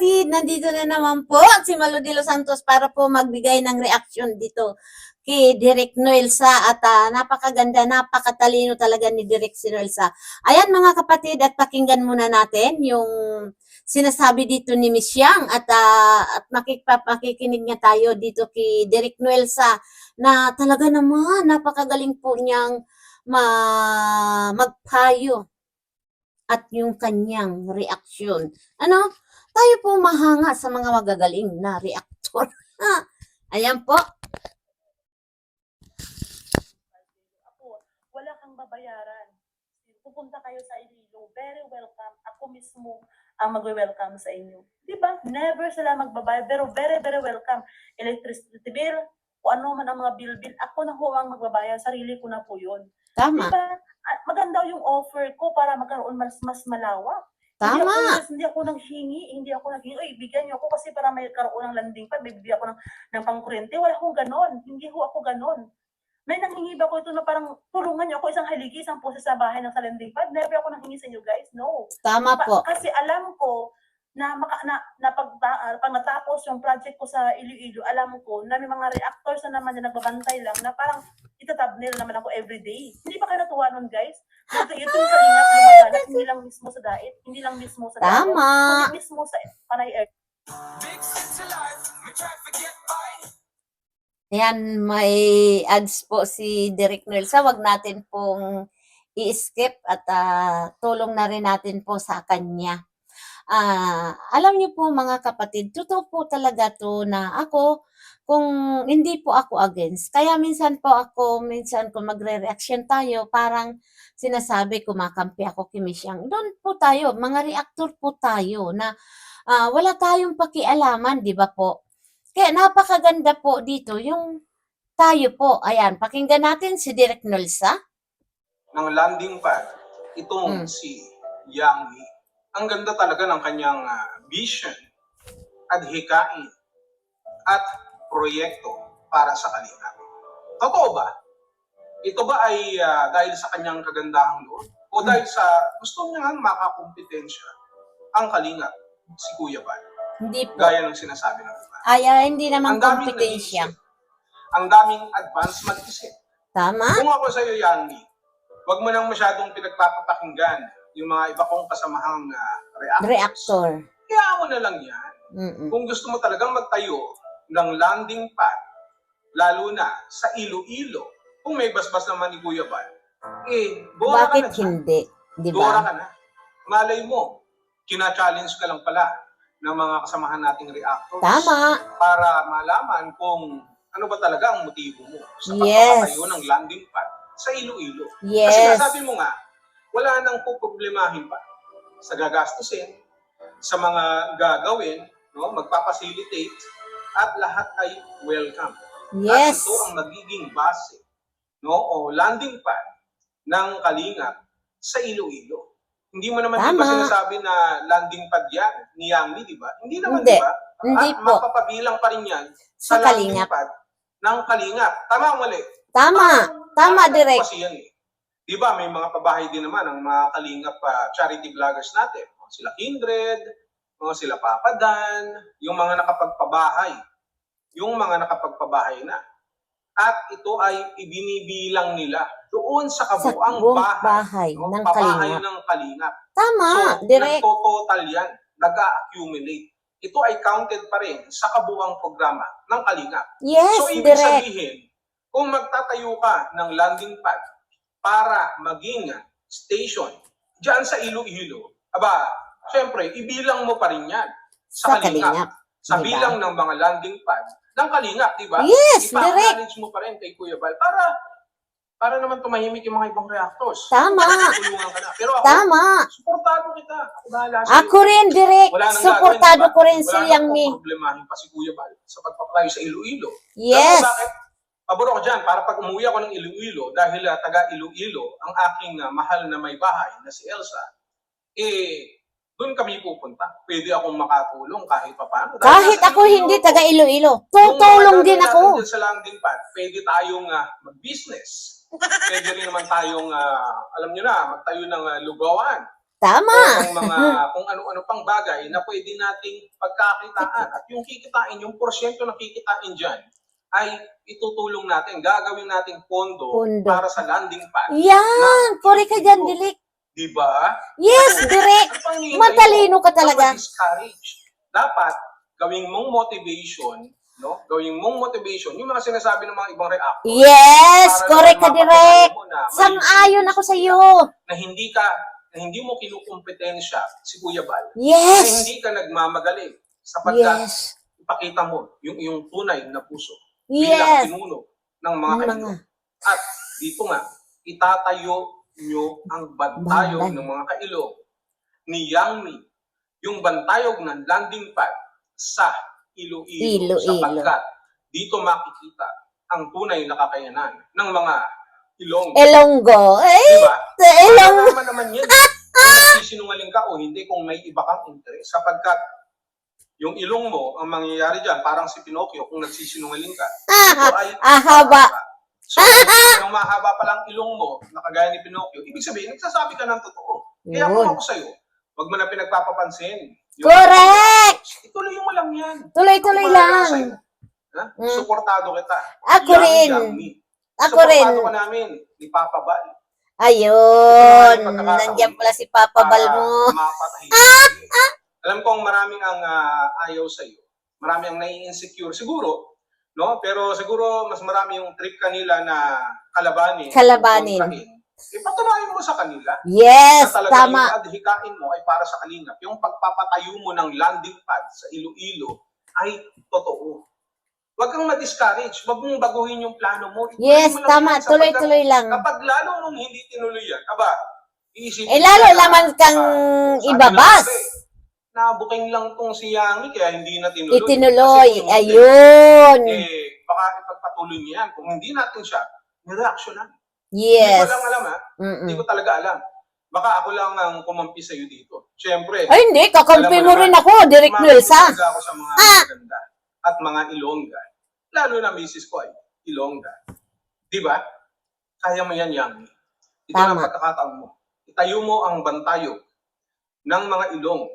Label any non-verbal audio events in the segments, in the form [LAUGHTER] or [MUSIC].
kapatid, nandito na naman po si Malo de los Santos para po magbigay ng reaction dito kay Direk Noelsa at ah, napakaganda, napakatalino talaga ni Direk si Noelsa. Ayan mga kapatid at pakinggan muna natin yung sinasabi dito ni Miss Yang at, ah, at makikinig niya tayo dito kay Direk Noelsa na talaga naman napakagaling po niyang ma magpayo at yung kanyang reaksyon. Ano? Tayo po mahanga sa mga magagaling na reaktor. Ha? [LAUGHS] Ayan po. Ako, wala kang babayaran. Pupunta kayo sa Iloilo, very welcome. Ako mismo ang magwe-welcome sa inyo. Di ba? Never sila magbabayad, pero very, very welcome. Electricity bill, kung ano man ang mga bill-bill, ako na ho ang magbabayad. Sarili ko na po yun. Tama. ba? Ah, Maganda yung offer ko para magkaroon mas mas malawak. Hindi Tama. ako, hindi ako nanghingi, hindi ako nanghingi, oy, bigyan niyo ako kasi para may karoon ng landing pad, may bibigyan ako ng, ng pangkurente. Wala akong ganon. Hindi ho ako ganon. May nanghingi ba ko ito na parang tulungan niyo ako isang haligi, isang poses sa bahay ng sa landing pad? Never ako nanghingi sa inyo guys. No. Tama Pa- po. kasi alam ko na maka, na, na pag, ah, pag natapos yung project ko sa Iloilo, alam ko na may mga reactors na naman na nagbabantay lang na parang itatabnil naman ako everyday. Hindi ba kayo natuwa nun, guys? Ito ito yung kalingap lumaganap, hindi lang mismo sa dait, hindi lang mismo sa dait, Tama. kundi mismo sa Panay Air. Big city life, me try forget by. Ayan, may ads po si Derek Noelsa. Wag natin pong i-skip at ah, tulong na rin natin po sa kanya. Ah, alam niyo po mga kapatid, totoo po talaga to na ako, kung hindi po ako against, kaya minsan po ako, minsan kung magre-reaction tayo, parang sinasabi, kumakampi ako kay Miss Yang. Doon po tayo, mga reactor po tayo na ah, wala tayong pakialaman, di ba po? Kaya napakaganda po dito yung tayo po. Ayan, pakinggan natin si Direk Nolsa. ng landing pad itong Mm. si Yang Mi. Ang ganda talaga ng kanyang ah, vision, adhikain, at proyekto para sa Kalingap. Totoo ba? Ito ba ay ah, dahil sa kanyang kagandahang loob? O dahil sa gusto niya nga makakompetensya ang Kalingap, si Kuya Bal? Hindi po. Gaya ng sinasabi ng iba. Ay, ah, hindi naman Ang kompetensya. Ang daming advance mag-isip. Tama? Kung ako sa iyo, Yanni, wag mo nang masyadong pinagpapapakinggan yung mga iba kong kasamahang uh, reactors. Reactor. Kaya mo na lang yan. Mm-mm. Kung gusto mo talagang magtayo ng landing pad, lalo na sa Iloilo, kung may basbas naman ni Kuya Bal, eh, bora ka Bakit na dyan. hindi? Di Bora ba? ka na. Malay mo, kina-challenge ka lang pala ng mga kasamahan nating reactors Tama. para malaman kung ano ba talaga ang motibo mo sa Yes. pagpapatayo ng landing pad sa Iloilo. Kasi Yes. nga, sabi mo nga, wala nang puproblemahin pa sa gagastusin, sa mga gagawin, no, magpapacilitate, at lahat ay welcome. At Yes. ito ang magiging base no, o landing pad ng Kalingap sa Iloilo. Hindi mo naman Tama. sinasabi na landing pad yan ni Yangmi, di ba? Hindi naman, Hindi. di ba? Hindi At po. mapapabilang pa rin yan Sa landing Kalingap. pad ng Kalingap. Tama o mali? Tama. Tama, Ano Direk. Kasi yan eh. Di ba, may mga pabahay din naman ang mga kalingap pa charity vloggers natin. Sila Kindred, mga sila Papa Dan, yung mga nakapagpabahay. Yung mga nakapagpabahay na. At ito ay ibinibilang nila doon sa Sa kabuang buong bahay. bahay no? ng Pabahay kalingap. ng kalingap. Tama, so, Direk. nagtototal yan. Nag-accumulate. Ito ay counted pa rin sa kabuang programa ng kalingap. Yes, So, ibig Direk. sabihin, kung magtatayo ka ng landing pad para maging station dyan sa Iloilo, aba, syempre, ibilang mo pa rin yan Sa sa kalingap. kalingap. Sa Diba? bilang ng mga landing pad ng kalingap, di ba? Yes, Ipa-acknowledge mo pa rin kay Kuya Bal para para naman tumahimik yung mga ibang reactors. Tama. Tulungan ka na. Pero ako, Tama. suportado kita. Ako bahala sa'yo. Ako rin. Wala nang Suportado gagawin, di ko rin si Wala Yang nang Mi. problemahin pa si Kuya Bal sa pagpaplayo sa Iloilo. Yes. Mo bakit? Pabor ako dyan para pag umuwi ako ng Iloilo dahil ah, taga Iloilo ang aking ah, mahal na may bahay na si Elsa, eh, doon kami pupunta. Pwede akong makatulong kahit pa paano. Dahil Kahit ako Iloilo hindi taga Iloilo, Kung tutulong din ako. sa landing pad, pwede tayong ah, mag-business. Pwede rin naman tayong, ah, alam nyo na, magtayo ng ah, lugawan. Tama. o ng mga kung ano-ano pang bagay na pwede nating pagkakitaan. At yung kikitain, yung porsyento na kikitain dyan, ay itutulong natin, gagawin nating pondo, Pondo. para sa landing pad. Yan, correct ka dyan, Dilik. Di ba? Yes, direct. Ang panghihintay Matalino ka talaga. dapat discourage. Dapat, gawing mong motivation, no? Gawing mong motivation, yung mga sinasabi ng mga ibang reactor. Yes, para correct ka, naman direct. mapatunayan mo na Sang-ayon ako sa iyo. na hindi ka na hindi mo kinukumpetensya si Kuya Bal. Na Yes. hindi ka nagmamagaling sapagkat Yes. ipakita mo yung iyong tunay na puso bilang Yes. pinuno ng mga Mga. kailo. At dito nga, itatayo nyo ang bantayog Bandan. ng mga kailo ni Yangmi, yung bantayog ng landing pad sa Iloilo, Iloilo. sapagkat dito makikita ang tunay na kakayanan ng mga ilong. Elonggo. Eh, Di ba? Elong. Malalaman naman yan [LAUGHS] kung nagsisinungaling ka o hindi kung may iba kang interest. Sapagkat yung ilong mo, ang mangyayari dyan, parang si Pinocchio, kung nagsisinungaling ka, ito Ah, ay ah, haba. So, kung mahaba pa lang ilong mo, na kagaya ni Pinocchio, ibig sabihin, nagsasabi ka ng totoo. Kaya kung ako sa'yo, wag mo na pinagpapapansin. Yung- Correct. Ituloy mo lang yan. Tuloy-tuloy sa'yo. lang. Ha? Mm. Suportado kita. Ako Yummy, rin. yummy. Ako rin. Suportado ka namin ni Papa Bal. Ayun. Yung. Nandiyan pala si Papa Bal mo. mapatahimik. Alam kong maraming ang ah, ayaw sa iyo. Marami ang nai-insecure siguro, no? Pero siguro mas marami yung trip kanila na kalabanin. Kalabanin. Ipatunayan mo sa kanila Yes, na tama. yung adhikain mo ay para sa kalingap. Yung pagpapatayo mo ng landing pad sa Iloilo ay totoo. Huwag kang ma-discourage. Huwag mong baguhin yung plano mo. Yes, mo tama. Tuloy-tuloy lang. Kapag lalo nung hindi tinuloy yan, aba, iisipin Eh, lalo naman kang sabi ibabas. na kasi, Nabuking lang tong si Yami kaya hindi na tinuloy. Itinuloy. Kasi hindi, Ayun. Eh, baka ipagpatuloy niya yan. Kung hindi natin siya, nireaksyonan. Hindi Yes. ko lang alam ha. Hindi Mm-mm. ko talaga alam. Baka ako lang ang kumampi sa'yo dito. Siyempre, Ay, hindi. Kakampi mo rin ako, Mamahalin Nuelsa. talaga ako sa mga Ah! maganda at mga Ilongga. Lalo na misis ko ay Ilongga. Di ba? Kaya mo yan, Yami. Ito Tama. ang pagkakataon mo. Itayo mo ang bantayog ng mga ilong,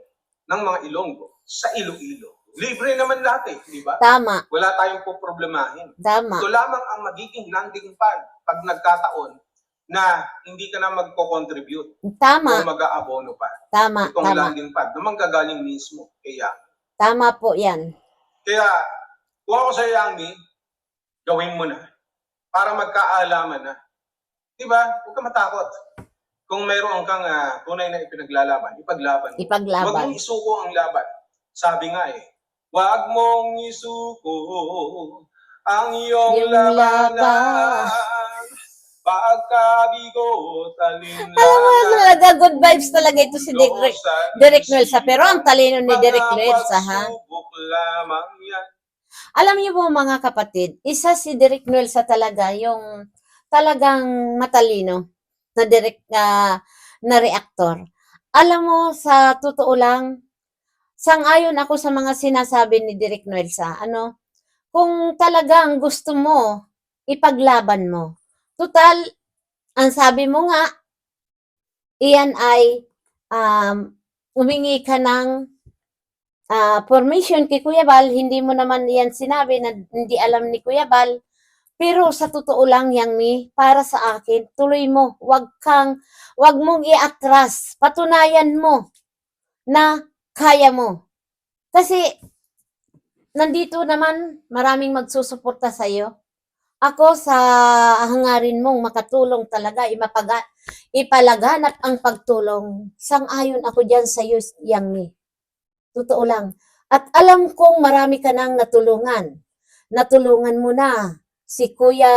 ng mga Ilonggo sa Iloilo. Libre naman lahat eh, di ba? Tama. Wala tayong poproblemahin. Tama. Ito lamang ang magiging landing pad pag nagkataon na hindi ka na magko-contribute o Tama. mag-aabono pa. Tama. Itong Tama. landing pad na manggagaling mismo kay Yami. Tama po yan. Kaya, kung ako sa Yami, gawin mo na. Para magkaalaman na. Di ba? Huwag ka matakot. Kung mayroon kang ah, tunay na ipinaglalaban, ipaglaban mo. Huwag Ipaglaban. mong isuko ang laban. Sabi nga eh, huwag mong isuko ang iyong Yung labanan. laban. Pagkabigo, talinlanan. Alam mo, talaga, good vibes talaga ito si Direk, Direk Nuelsa. Pero ang talino ni Direk Nuelsa, ha? Alam niyo po mga kapatid, isa si Direk Nuelsa talaga yung talagang matalino na direct na, na reactor. Alam mo, sa totoo lang, sang-ayon ako sa mga sinasabi ni Direk Nuelsa. Ano, kung talagang gusto mo, ipaglaban mo. Total, ang sabi mo nga, iyan ay um, umingi ka ng ah formation kay Kuya Bal, hindi mo naman yan sinabi na hindi alam ni Kuya Bal. Pero sa totoo lang, Yangmi, para sa akin, tuloy mo. Wag kang, wag mong i-atras. Patunayan mo na kaya mo. Kasi, nandito naman, maraming magsusuporta sa iyo. Ako sa hangarin mong makatulong talaga, imapaga, ipalaganap ang pagtulong. Sang-ayon ako dyan sa iyo, Yangmi. Totoo lang. At alam kong marami ka nang natulungan. Natulungan mo na si Kuya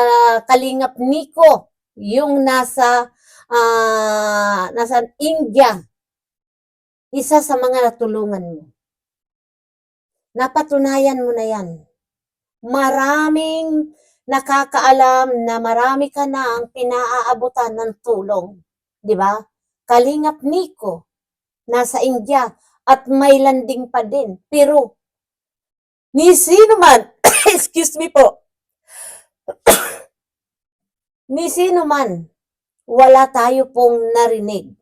Kalingap Nico, yung nasa ah, nasa India. Isa sa mga natulungan mo. Napatunayan mo na yan. Maraming nakakaalam na marami ka na ang pinaaabutan ng tulong. Di ba? Kalingap Nico, nasa India, at may landing pa din. Pero, ni sino man, [COUGHS] excuse me po, [COUGHS] ni sino man, wala tayo pong narinig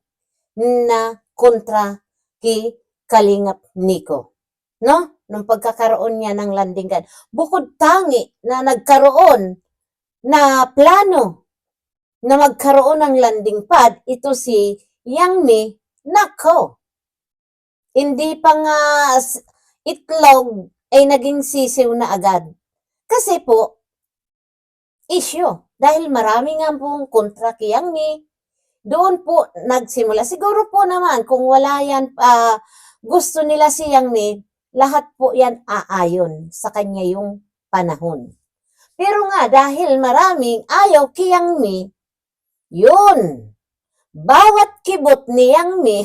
na kontra kay Kalingap Nico. No? Nung pagkakaroon niya ng landing pad. Bukod tangi na nagkaroon na plano na magkaroon ng landing pad, ito si Yang Mi, nako. Hindi pa nga itlog ay naging sisiw na agad. Kasi po, issue. Dahil marami nga pong kontra kay Yang Mi, doon po nagsimula. Siguro po naman, kung wala yan, ah, gusto nila si Yang Mi, lahat po yan aayon sa kanya yung panahon. Pero nga, dahil maraming ayaw kay Yang Mi, yun. Bawat kibot ni Yang Mi,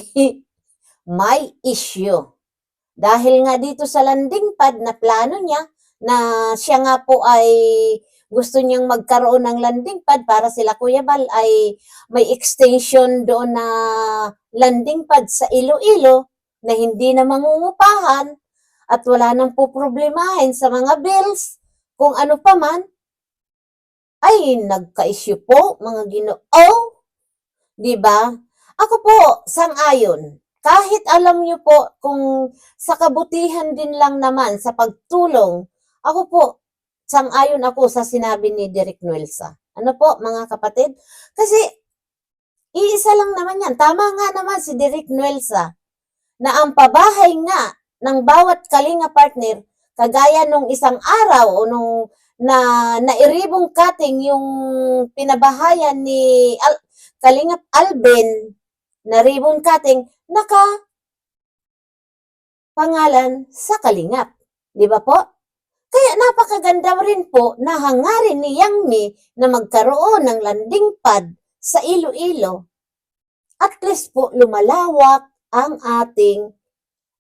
[LAUGHS] may issue. Dahil nga dito sa landing pad na plano niya, na siya nga po ay gusto niyang magkaroon ng landing pad para sila Kuya Bal ay may extension doon na landing pad sa Iloilo na hindi na mangungupahan at wala nang poproblemahin sa mga bills kung ano pa man ay nagka-issue po mga ginoo. Di ba? Ako po, sang-ayon. Kahit alam niyo po kung sa kabutihan din lang naman sa pagtulong, ako po, sang-ayon ako sa sinabi ni Derek Nuelsa. Ano po, mga kapatid? Kasi, iisa lang naman yan. Tama nga naman si Derek Nuelsa na ang pabahay nga ng bawat kalinga partner, kagaya nung isang araw o nung na nairibong cutting yung pinabahayan ni Al, Kalingap Alben na ribbon cutting, naka pangalan sa Kalingap. Di ba po? Kaya napakaganda rin po na hangarin ni Yang Mi na magkaroon ng landing pad sa Iloilo. At least po lumalawak ang ating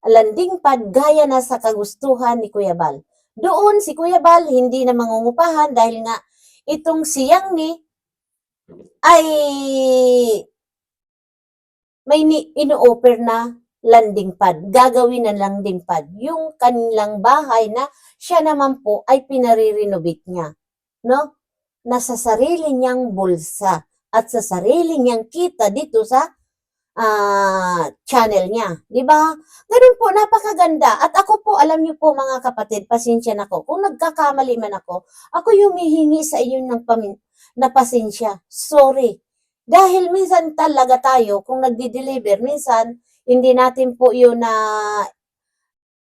landing pad gaya na sa kagustuhan ni Kuya Bal. Doon si Kuya Bal hindi na mangungupahan dahil nga itong si Yang Mi ay may ni, ino-offer na landing pad. Gagawin na landing pad. Yung kanilang bahay na siya naman po ay pinare-renovate niya. No? Nasa sarili niyang bulsa at sa sarili niyang kita dito sa ah, channel niya. Di ba? Ganun po, napakaganda. At ako po, alam niyo po mga kapatid, pasensya na ko. Kung nagkakamali man ako, ako humihingi sa inyo ng pamin na pasensya. Sorry. Dahil minsan talaga tayo, kung nagdi-deliver, minsan hindi natin po yun na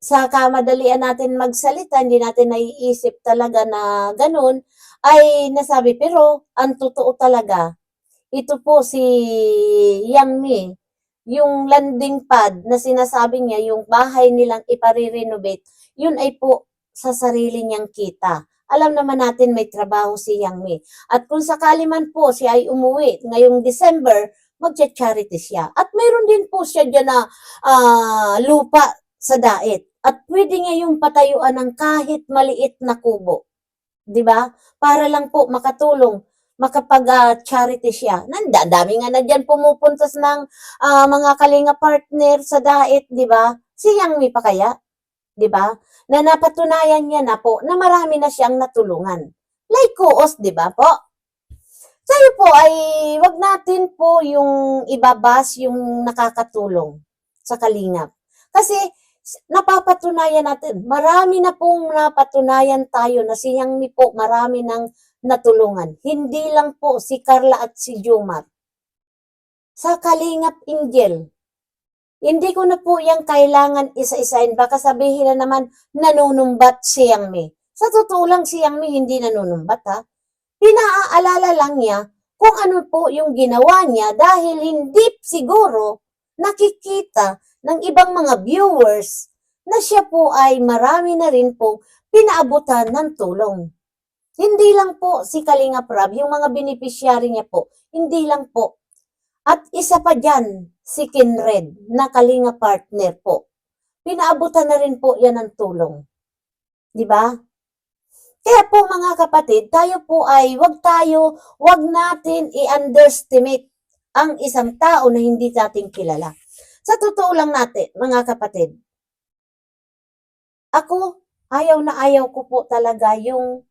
sa kamadalian natin magsalita, hindi natin naiisip talaga na ganun, ay nasabi. Pero, ang totoo talaga, ito po si Yang Mi, yung landing pad na sinasabi niya, yung bahay nilang ipare-renovate, yun ay po sa sarili niyang kita. Alam naman natin may trabaho si Yang Mi. At kung sakali man po siya ay umuwi ngayong December, magcha-charity siya. At mayroon din po siya dyan na ah, lupa sa daet. At pwede niya yung patayuan ng kahit maliit na kubo. 'Di ba? Para lang po makatulong makapag-charity siya. Nanda, dami nga na dyan pumupuntas ng ah, mga kalinga partner sa daet, 'di ba? Si Yang Mi pa kaya? 'Di ba? Na napatunayan niya na po na marami na siyang natulungan. Like Kuos, 'di ba po? Tayo po ay wag natin po yung ibabas yung nakakatulong sa kalingap. Kasi napapatunayan natin, marami na pong napatunayan tayo na si Yang Mi po marami ng natulungan. Hindi lang po si Carla at si Jomar. Sa Kalingap Angel, hindi ko na po yung kailangan isa-isain. Baka sabihin na naman, nanunumbat si Yang Mi. Sa totoo lang, si Yang Mi hindi nanunumbat ha. Pinaaalala lang niya kung ano po yung ginawa niya dahil hindi siguro nakikita ng ibang mga viewers na siya po ay marami na rin po pinaabutan ng tulong. Hindi lang po si Kalinga Prab, yung mga beneficiary niya po, hindi lang po. At isa pa dyan, si Kinred na Kalinga partner po. Pinaabutan na rin po yan ng tulong. Di ba? Kaya po mga kapatid, tayo po ay wag tayo, wag natin i-underestimate ang isang tao na hindi natin kilala. Sa totoo lang natin, mga kapatid, ako, ayaw na ayaw ko po talaga yung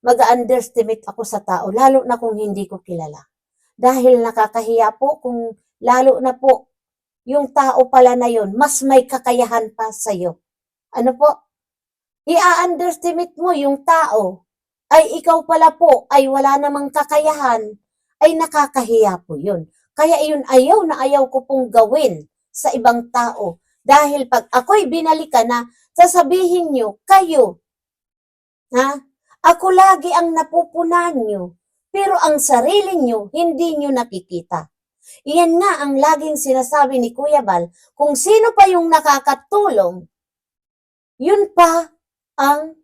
mag-underestimate ako sa tao, lalo na kung hindi ko kilala. Dahil nakakahiya po kung lalo na po yung tao pala na yun, mas may kakayahan pa sa'yo. Ano po? I-underestimate mo yung tao, ay ikaw pala po ay wala namang kakayahan, ay nakakahiya po yun. Kaya yun ayaw na ayaw ko pong gawin sa ibang tao. Dahil pag ako'y binalikan na, sasabihin nyo, kayo, ha? Ako lagi ang napupunan nyo, pero ang sarili nyo, hindi nyo nakikita. Iyan nga ang laging sinasabi ni Kuya Bal, kung sino pa yung nakakatulong, yun pa ang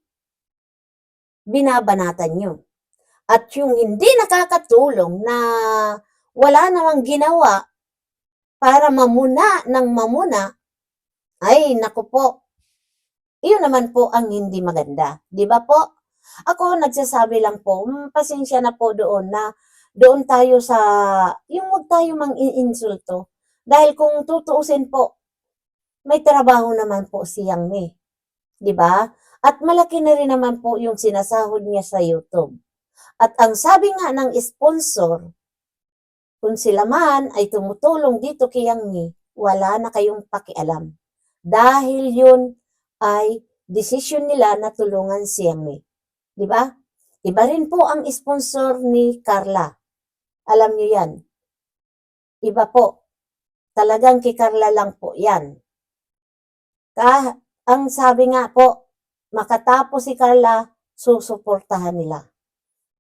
binabanatan nyo. At yung hindi nakakatulong na wala namang ginawa para mamuna ng mamuna, ay naku po, iyon naman po ang hindi maganda. Di ba po? Ako nagsasabi lang po, mm, pasensya na po doon na doon tayo sa, yung wag tayo mang insulto. Dahil kung tutuusin po, may trabaho naman po si Yang Mi. Di ba? At malaki na rin naman po yung sinasahod niya sa YouTube. At ang sabi nga ng sponsor, kung sila man ay tumutulong dito kay Yang Mi, wala na kayong pakialam. Dahil yun ay desisyon nila na tulungan si Yang Mi. Di ba? Iba rin po ang sponsor ni Carla. Alam niyo yan. Iba po. Talagang kay Carla lang po yan. Ka, ang sabi nga po, makatapos si Carla, susuportahan nila.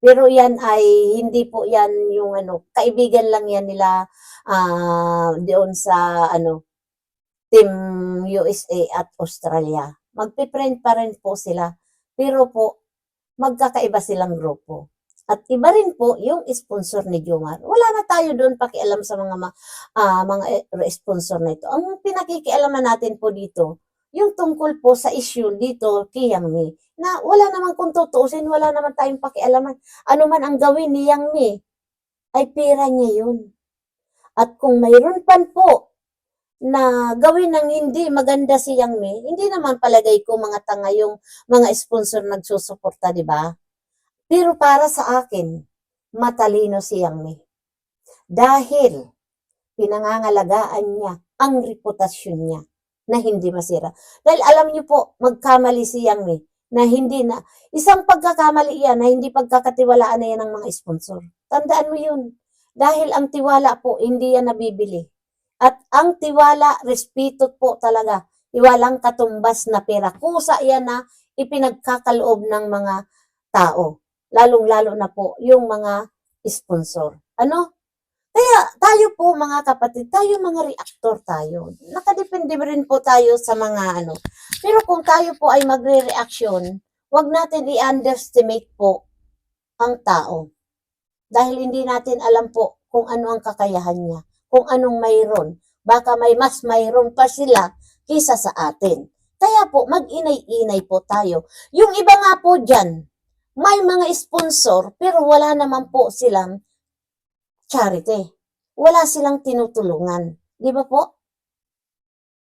Pero yan ay hindi po yan yung ano, kaibigan lang yan nila ah doon sa ano Team USA at Australia. Magpiprint pa rin po sila. Pero po, magkakaiba silang grupo. At iba rin po yung sponsor ni Jomar. Wala na tayo doon pakialam sa mga ah, mga eh, sponsor na ito. Ang pinakikialaman natin po dito, yung tungkol po sa issue dito kay Yang Mi, na wala naman kung tutuusin, wala naman tayong pakialaman. Ano man ang gawin ni Yang Mi, ay pera niya yun. At kung mayroon pan po na gawin ng hindi maganda si Yang Mi, hindi naman palagay ko mga tanga yung mga sponsor nagsusuporta, di ba? Pero para sa akin, matalino si Yang Mi. Dahil pinangangalagaan niya ang reputasyon niya na hindi masira. Dahil alam niyo po, magkamali si Yang Mi na hindi na, isang pagkakamali yan na hindi pagkakatiwalaan na yan ng mga sponsor. Tandaan mo yun. Dahil ang tiwala po, hindi yan nabibili. At ang tiwala, respeto po talaga. Iwalang katumbas na pera. Kusa yan na ipinagkakaloob ng mga tao. Lalong-lalo na po yung mga sponsor. Ano? Kaya tayo po mga kapatid, tayo mga reactor tayo. Nakadepende rin po tayo sa mga ano. Pero kung tayo po ay magre-reaction, wag natin i-underestimate po ang tao. Dahil hindi natin alam po kung ano ang kakayahan niya, kung anong mayroon. Baka may mas mayroon pa sila kisa sa atin. Kaya po, mag-inay-inay po tayo. Yung iba nga po dyan, may mga sponsor, pero wala naman po silang charity. Wala silang tinutulungan. Di ba po?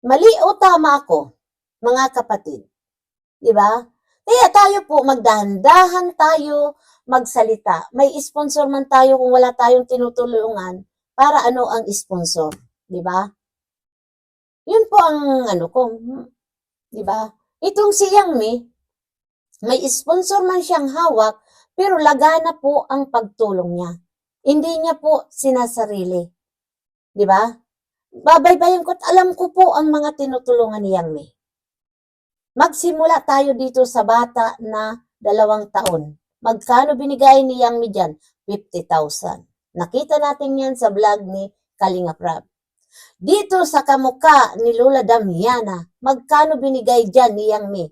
Mali o tama ako, mga kapatid. Di ba? Kaya tayo po, magdahan-dahan tayo magsalita. May sponsor man tayo kung wala tayong tinutulungan, para ano ang sponsor. Di ba? Yun po ang ano ko. Di ba? Itong si Yang Mi, may sponsor man siyang hawak, pero lagana po ang pagtulong niya. Hindi niya po sinasarili. Di ba? Babaybayin ko alam ko po ang mga tinutulungan ni Yang Mi. Magsimula tayo dito sa bata na dalawang taon. Magkano binigay ni Yang Mi dyan? 50,000. Nakita natin yan sa vlog ni Kalinga Prab. Dito sa kamuka ni Lola Damiana, magkano binigay dyan ni Yang Mi?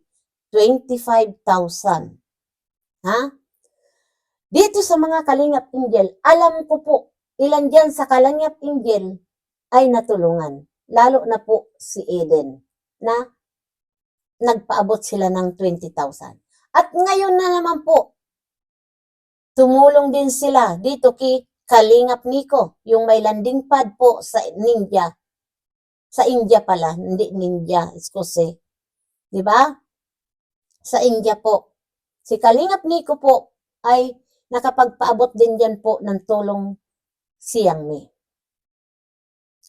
25,000. Ha? Dito sa mga Kalingap Angel, alam ko po, ilan dyan sa Kalingap Angel ay natulungan. Lalo na po si Eden na nagpaabot sila ng 20,000. At ngayon na naman po, tumulong din sila dito kay Kalingap Nico, yung may landing pad po sa Ninja. Sa India pala, hindi Ninja, excuse. Di ba? Sa India po. Si Kalingap Nico po ay nakapagpaabot din dyan po ng tulong si Yang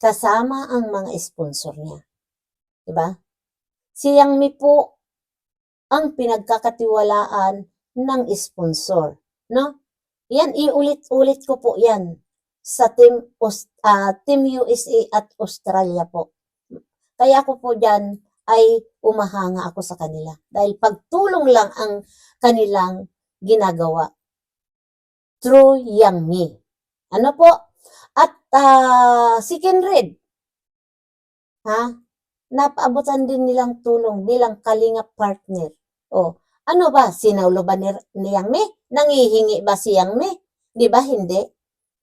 kasama ang mga sponsor niya. 'Di ba? Si Yang po ang pinagkakatiwalaan ng sponsor, no? Yan iulit-ulit ko po 'yan sa team ah, Team USA at Australia po. Kaya ako po diyan ay umahanga ako sa kanila dahil pagtulong lang ang kanilang ginagawa Yang Mi. Ano po? At ah, si Ken Red, ha? Napaabutan din nilang tulong bilang kalinga partner. O, ano ba? Sinaulo ba ni, ni Yang Mi? Nangihingi ba si Yang Mi? Di ba hindi?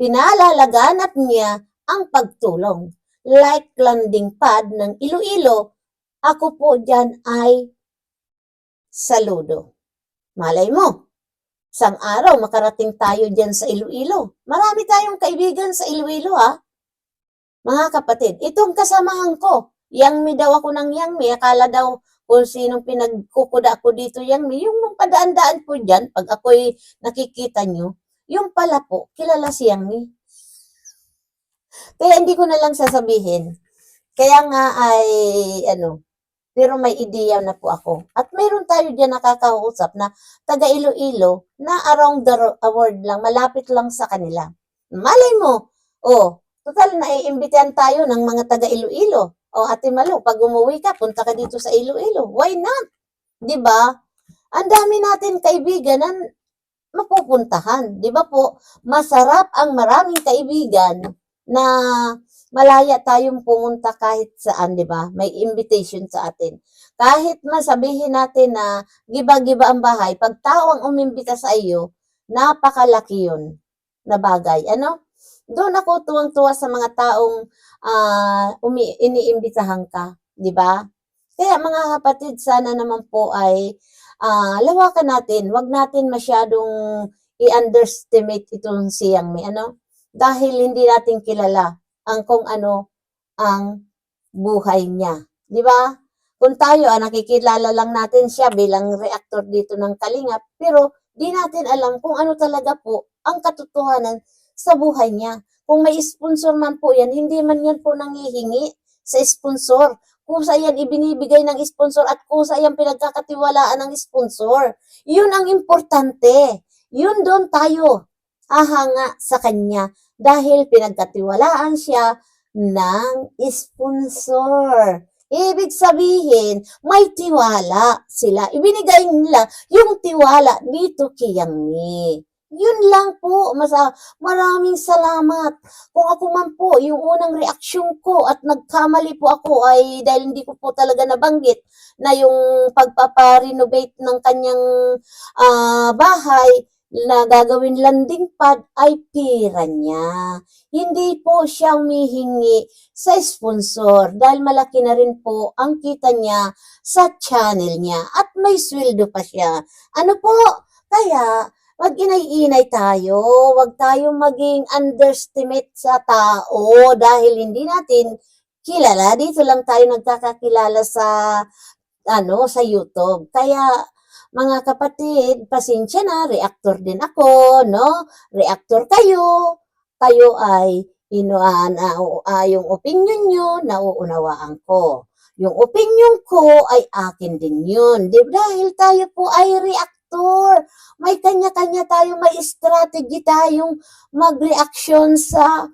Pinalalaganap niya ang pagtulong. Like landing pad ng Iloilo, ako po dyan ay saludo. Malay mo, isang araw makarating tayo dyan sa Iloilo. Marami tayong kaibigan sa Iloilo ha. Mga kapatid, itong kasamahan ko, yang mi daw ako ng yang mi, akala daw kung sinong pinagkukuda ko dito yang mi, yung padaan-daan po dyan, pag ako'y nakikita nyo, yung pala po, kilala si yang mi. Kaya hindi ko na lang sasabihin. Kaya nga ay, ano, pero may ideya na po ako. At meron tayo dyan nakakausap na taga Iloilo na around the award lang, malapit lang sa kanila. Malay mo, oh, total naiimbitahan tayo ng mga taga Iloilo. O Ate Malu, pag umuwi ka, punta ka dito sa Iloilo. Why not? 'Di ba? Ang dami natin kaibigan na mapupuntahan. 'Di ba po? Masarap ang maraming kaibigan na malaya tayong pumunta kahit saan, 'di ba? May invitation sa atin. Kahit masabihin natin na giba-giba ang bahay, pag tao ang umimbita sa iyo, napakalaki 'yun na bagay. Ano? Doon ako tuwang-tuwa sa mga taong ah umi iniimbitahan ka, 'di ba? Kaya mga kapatid, sana naman po ay ah, lawakan natin. Huwag natin masyadong i-underestimate itong si Yang Mi, ano? Dahil hindi natin kilala ang kung ano ang buhay niya. Di ba? Kung tayo, ah, nakikilala lang natin siya bilang reactor dito ng Kalingap, pero di natin alam kung ano talaga po ang katotohanan sa buhay niya. Kung may sponsor man po yan, hindi man yan po nangihingi sa sponsor. Kusa yan ibinibigay ng sponsor at kusa yan pinagkakatiwalaan ng sponsor. Yun ang importante. Yun doon tayo ahanga sa kanya dahil pinagkatiwalaan siya ng sponsor. Ibig sabihin, may tiwala sila. Ibinigay nila yung tiwala dito kay Yang Mi. Yun lang po. Masa, maraming salamat. Kung ako man po, yung unang reaksyon ko at nagkamali po ako ay dahil hindi ko po talaga nabanggit na yung pagpaparenovate ng kanyang ah, bahay na gagawin landing pad ay pira niya. Hindi po siya humihingi sa sponsor dahil malaki na rin po ang kita niya sa channel niya at may sweldo pa siya. Ano po? Kaya, wag inay-inay tayo, wag tayong maging underestimate sa tao dahil hindi natin kilala. Dito lang tayo nagkakakilala sa ano sa YouTube. Kaya mga kapatid, pasensya na, reactor din ako, no? Reactor kayo. Kayo ay inuan uh, yung opinion nyo, nauunawaan ko. Yung opinion ko ay akin din yun. Di, dahil tayo po ay reactor. May kanya-kanya tayo, may strategy tayong mag-reaction sa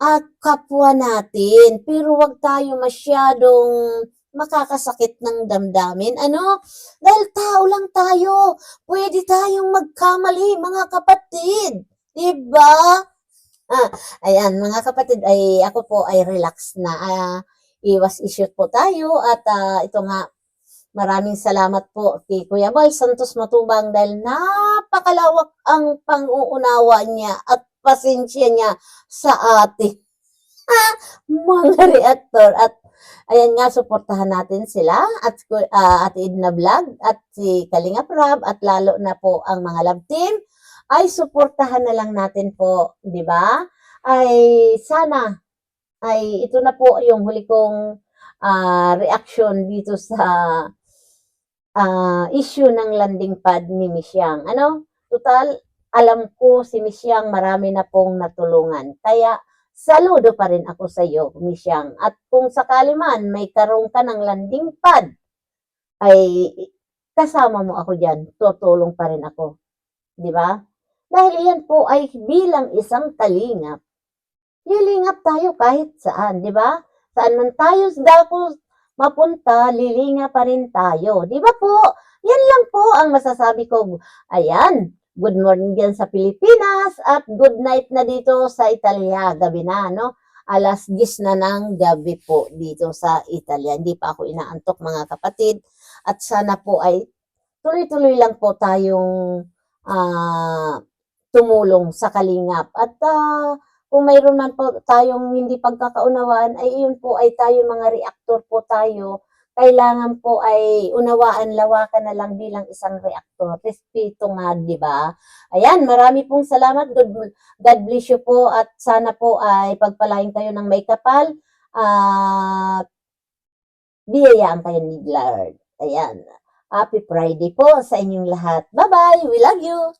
at kapwa natin. Pero wag tayo masyadong makakasakit ng damdamin. Ano? Dahil tao lang tayo. Pwede tayong magkamali, mga kapatid. Diba? Ah, ayan, mga kapatid, ay ako po ay relax na. Ah, iwas issue po tayo at ah, ito nga, maraming salamat po kay Kuya Bal Santos Matubang dahil napakalawak ang pang-uunawa niya at pasensya niya sa ating mga reactor at ayan nga suportahan natin sila at uh, at Edna Vlog at si Kalinga Prab at lalo na po ang mga love team ay suportahan na lang natin po, 'di ba? Ay sana ay ito na po yung huli kong uh, reaction dito sa uh, issue ng landing pad ni Misyang. Ano? Total, alam ko si Misyang marami na pong natulungan. Kaya saludo pa rin ako sa iyo, Misyang. At kung sakali man may karong ka ng landing pad, ay kasama mo ako dyan. Tutulong pa rin ako. Di ba? Dahil iyan po ay bilang isang kalingap. Lilingap tayo kahit saan, di ba? Saan man tayo dako mapunta, lilinga pa rin tayo. Di ba po? Yan lang po ang masasabi ko. Ayan, good morning dyan sa Pilipinas at good night na dito sa Italia. Gabi na, no? Alas 10 na ng gabi po dito sa Italia. Hindi pa ako inaantok mga kapatid. At sana po ay tuloy-tuloy lang po tayong ah, tumulong sa kalingap. At ah, kung mayroon man po tayong hindi pagkakaunawaan, ay iyon po ay tayo mga reaktor po tayo. Kailangan po ay unawaan, lawakan na lang bilang isang reaktor. Respeto nga, di ba? Ayan, marami pong salamat. God, God bless you po at sana po ay pagpalain kayo ng may kapal at biyayaan kayo ni Lord. Ayan. Happy Friday po sa inyong lahat. Bye-bye. We love you.